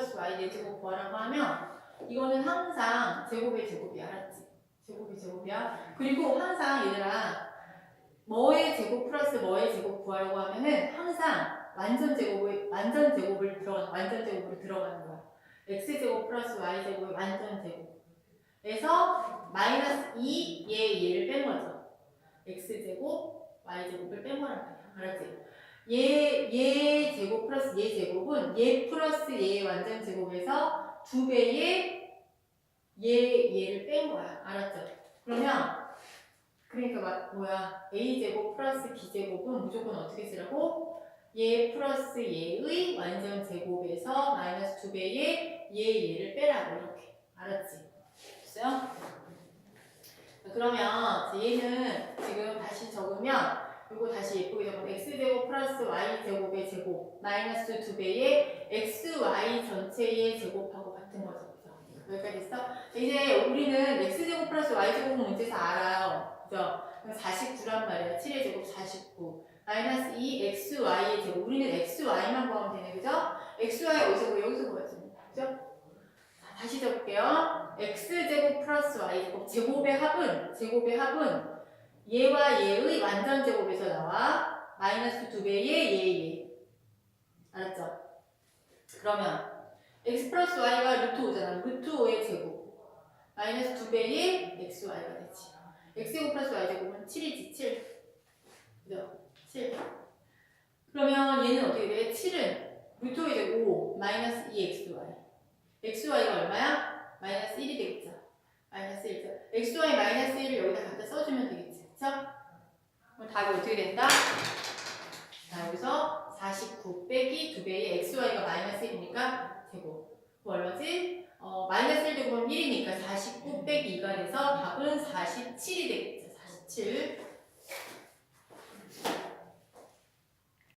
플러스 y 4제곱 구하라고 하면 이거는 항상 제곱의 제곱이야 알았지? 제곱의 제곱이야. 그리고 항상 얘들아 뭐의 제곱 플러스 뭐의 제곱 구하려고 하면은 항상 완전 제곱을 완전 제곱을 들어가 완전 제곱으로 들어가는 거야. x 제곱 플러스 y 제곱의 완전 제곱에서 마이너스 2 얘 얘를 뺀 거죠. x 제곱 y 제곱을 뺀 거란 말이야. 알았지? 얘, 얘 제곱 플러스 얘 제곱은 얘 플러스 얘 완전 제곱에서 두 배의 얘, 얘를 뺀 거야. 알았죠? 그러면, 그러니까 막, 뭐야, a 제곱 플러스 b 제곱은 무조건 어떻게 쓰라고? 얘 플러스 얘의 완전 제곱에서 마이너스 두 배의 얘, 얘를 빼라고, 이렇게. 알았지? 됐어요? 그러면 얘는 지금 다시 적으면 이거 다시 예쁘게 적으면 x제곱 플러스 y제곱의 제곱 마이너스 두 배의 xy 전체의 제곱하고 같은 거죠. 여기까지 있어? 이제 우리는 x제곱 플러스 y제곱 문제에서 알아요. 그죠? 49란 말이야. 7의 제곱 49. 마이너스 2 xy의 제곱. 우리는 xy만 구하면 되네. 그죠? xy 어디서 구해? 여기서 구하지. 그죠? 자, 다시 적을게요. x제곱 플러스 y제곱. 제곱의 합은, 제곱의 합은 얘와 얘의 완전 제곱에서 나와 마이너스 두 배의 얘, 얘. 알았죠? 그러면 x 플러스 y가 루트 5잖아. 루트 5의 제곱. 마이너스 두 배의 xy가 되지. x제곱 플러스 y제곱은 7이지, 7. 그죠? 7. 그러면 얘는 어떻게 돼? 7은 루트 5의 제곱 5, 마이너스 2xy. xy가 얼마야? 마이너스 1이 되겠죠. 마이너스 1죠. xy 마이너스 1을 여기다 갖다 써주면 되겠지. 그쵸? 그럼 답이 어떻게 된다? 자, 여기서 49 빼기 2배의 xy가 마이너스 1이니까 제곱. 얼마지? 어, 마이너스 1 제곱은 1이니까 49 빼기 2가 돼서 답은 47이 되겠죠. 47.